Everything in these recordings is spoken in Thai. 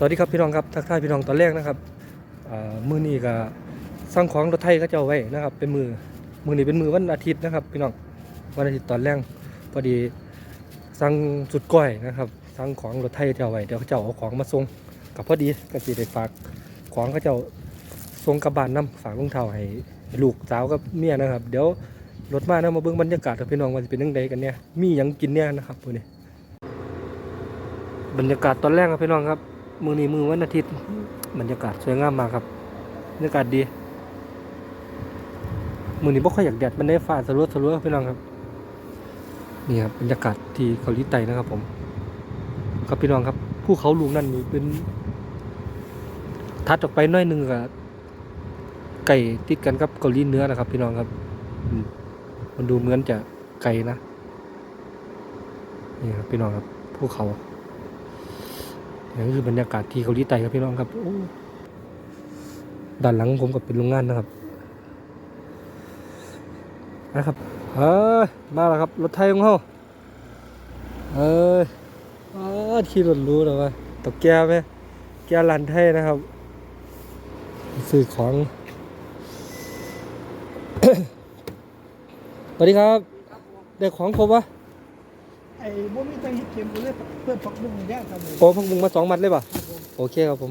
สวัสดีครับพี่น้องครับทักทายพี่น้องตอนแรกนะครับมือนี้ก็สั่งของรถไทยก็จะเอาไว้นะครับ เป็นมือมือนี้เป็นมือวันอาทิตย์นะครับ พี่น้องวันอาทิตย์ตอนแรกพอดีสั่งสุดก้อยนะครับสั่งของรถไทยจะเอาไว้เดี๋ยวเขาจะเอาของมาส่งกับพอดีก็สิได้ฝากของเขาจะส่งกลับบ้านนํฝากรองเท้าให้ลูกสาวกับเมียนะครับ เดี๋ยวรถมานะมาเบิ่งบรรยากาศกับพี่น้องว่าจะเป็นยังไงกันเนี่ยมีหยังกินเนี่ยนะครับพวกนี้บรรยากาศตอนแรกครับพี่น้องครับ มือนี้มือวันอาทิตย์บรรยากาศสวยงามมากครับบรรยากาศดี มือนี้บ่ค่อยอยากแดดมันได้ฟ้าสลัวสลัวพี่น้องครับนี่ครับบรรยากาศที่เกาหลีใต้นะครับ ผม ครับพี่น้องครับภูเขาลูกนั่นนี่เป็น ทัดออกไปน้อยหนึงกับไก่ติดกันกับเกาหลีเหนือนะครับ พี่น้องครับ มันดูเหมือนจะไกลนะนี่ครับพี่น้องครับภูเขา นี่คือบรรยากาศที่เกาหลีใต้ครับพี่น้องครับโอ้ด้านหลังผมก็เป็นโรงงานนะครับนะครับเอ้ยมาแล้วครับรถไทยของเขาเอ้ยอ้าที่รถรู้แล้วว่าตกแก้ไหมแก้ลันไทยนะครับซื้อของสวัสดีครับ ได้ของครบวะ ไอ้บ่มีตังเฮ็ดเกมกูเลยเพื่อพักบุ้งแยกกันเลยโอ้พักบุงมาสองมัดเลยป่ะโอเคครับผม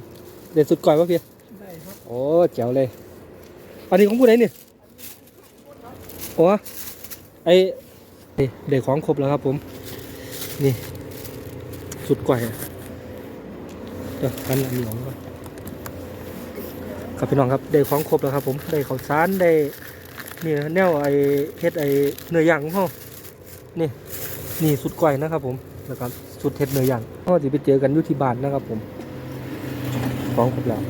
เด็ดสุดก่อยวะพี่ได้ครับโอ้แจ๋วเลย อันนี้ของผู้ใดเนี่ยโอ้ไอนี่เด็กของครบแล้วครับผม นี่ สุดกว่าเดี๋ยวกันอันนี้ของก่อนครับพี่น้องครับได้ของครบแล้วครับ ผมได้ข้าวสารได้นี่แนวไอเฮ็ดไอเนื้อย่างของเขานี่ นี่สุดก่อยนะครับผมแล้วก็สุดเฮ็ดเนื้อย่างเขาจะไปเจอกันอยู่ที่บ้านนะครับผมของครบแล้ว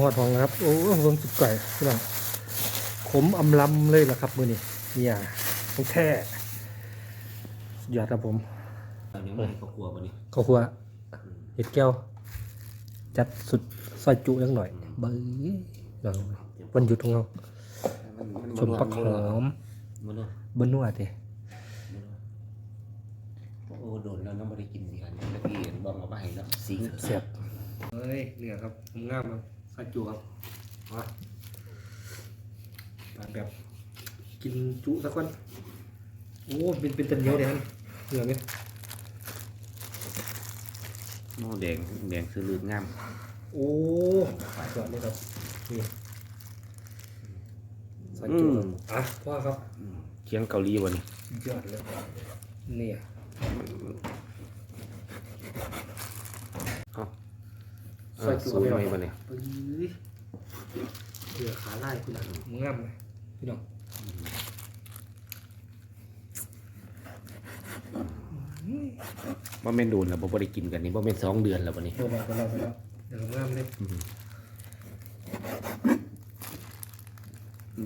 หอดทองนะครับ โอ้เบิ่งสุดไก่พี่น้องขมอำลำเลยล่ะครับมือนี้เนี่ยของแท้สุดยอดครับผมตอนนี้มันก็กลัวปะนี่ข้าวคั่วเห็ดแก้ว จัดสุดซอยจุยังหน่อยเบิ้งลองวันหยุดของเราชมปักหอมมันเนาะเบิ้นนวดเด้ โอ้โดนแล้วน้องไม่ได้กินสิครับเมื่อกี้เห็นบอกมาว่าให้แล้วสิงเสียบเฮ้ยเนี่ยครับงามครับซอยจุครับมาปาดแบบกินจุสักวันโอ้เป็นเป็นตันเหนียวเดี๋ยวนั้นเหนือไหมโม่แดงแดงซื้อลืดงามโอ้ยอดเลยครับนี่สัจุครับอะพ่อครับอืมเคียงเกาหลีวะนี่ยอดเลยเนี่ย เอ้าเอใส่อจุสวยไปไหหน่อยมวะเนี่ยปื้ยเหลือขาไล่คุณอะมึงงามไหมพี่น้องว่าแม่นโดนแล้วบ่ได้กินกันนี่บ่แม่นสองเดือนแล้ววะนี่โทรมาไปแล้วไปแล้วเดี๋ยวงามเลย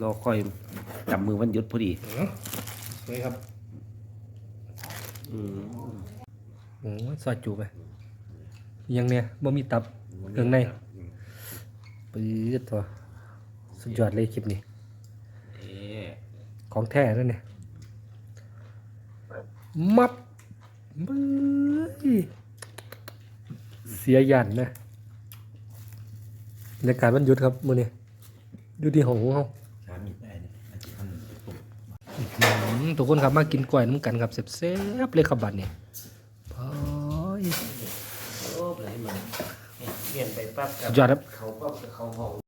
รอค่อยจับมือวันหยุดพอดีเนาะสวยครับอืม โอ้ซอยจูไปยังเนี่ยบ่มีตับเครื่องในปื้ดตัวสุดยอดเลยคลิปนี้ของแท้นั่นเนี่ย มับบื้อเสียยันนะบรรยากาศวันหยุดครับมื้อนี้อยู่ที่ห้องของเฮา ทุกคนครับมากินกล้วยน้ำกันครับแซ่บๆเลยครับบัดนี้พอยโอ้ไหลมาเปลี่ยนไปปั๊บกับสุดยอดครับเขาปั๊บกับเขาห้อง